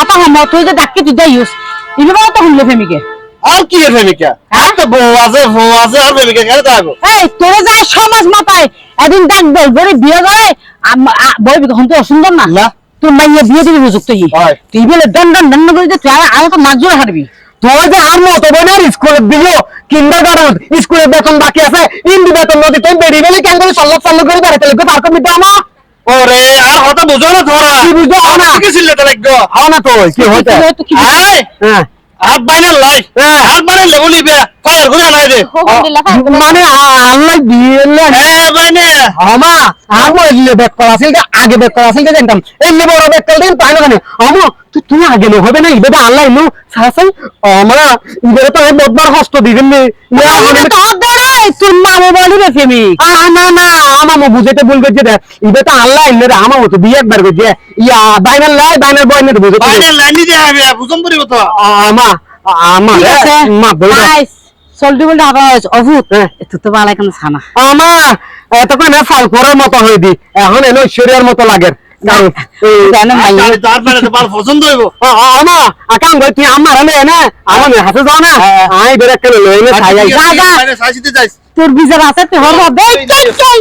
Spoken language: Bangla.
হাতা হাম তুই যে ডাকি তুই যাইস ইবে তো শুনলে ফেমিকে। আর কি এর আর তো বউ আছে বউ আছে আর প্রেমিকা কেন থাকব এই তোরে যা সমাজ মাতায় এদিন ডাক দেয় বলে বিয়ে করে আম- আ- বই বিকখন তো অসুন্দর না? না। তোর মাইয়া বিয়ে দিবি বুঝুক তুই। হয়। তুই বলে দন দন দন করে যে তুই আর তো মাছ জোর হারবি তোর যে আর মতো বোনের স্কুলে দিল কিংবা গারদ স্কুলের বেতন বাকি আছে ইন্দি বেতন নদী তুই বেরিয়ে গেলে কেন করে সল্লাপ সাল্লু করে বেড়াতে লাগবে তার কমিটি আমা ওরে হঠাৎ বুঝো না তোরা কি বুঝো? না। কি হও না তো কি হইতে তুই তো হ্যাঁ। হাত বাইরে লাই। হাত বাইরে লেবু লিবে ফায়ার করে নাই রে। মানে আল্লাহ দিয়ে হ্যাঁ বাইনে। আমা আমো এলে বেক করা আছিল যে আগে বেক করা আছিল যে জানতাম। এলে বড় বেক করা দিন তাই না কেন আমো তুই তুমি আগে নো হবে না? ইবে আল্লাহ ইনু সাসাই আমা ইবে তো আমি বদবার হস্ত দিবেন নি ইয়া মানে তোর বলি রে ফেমি? আ না না আমা মো ভুল করছে দেখ। ইবে তো আল্লাহ রে একবার করছে। ইয়া লাই আমা আমা ঠিক আছে। মা বই অভূত। হ্যাঁ। বালাই কেন ছানা। আমা এতক্ষণ ফাল করার মতো হয়ে দি এখন এলো ঐশ্বরিয়ার মতো লাগে। পছন্দ হইব? আমা আকাম গই তুই আমার আনে না আমার হাতে যাও না। আই বেরে কেন লইনে খাই আই। বাইরে সাইছিতে যাইস। তোর বিচার আছে তুই হরবা চাই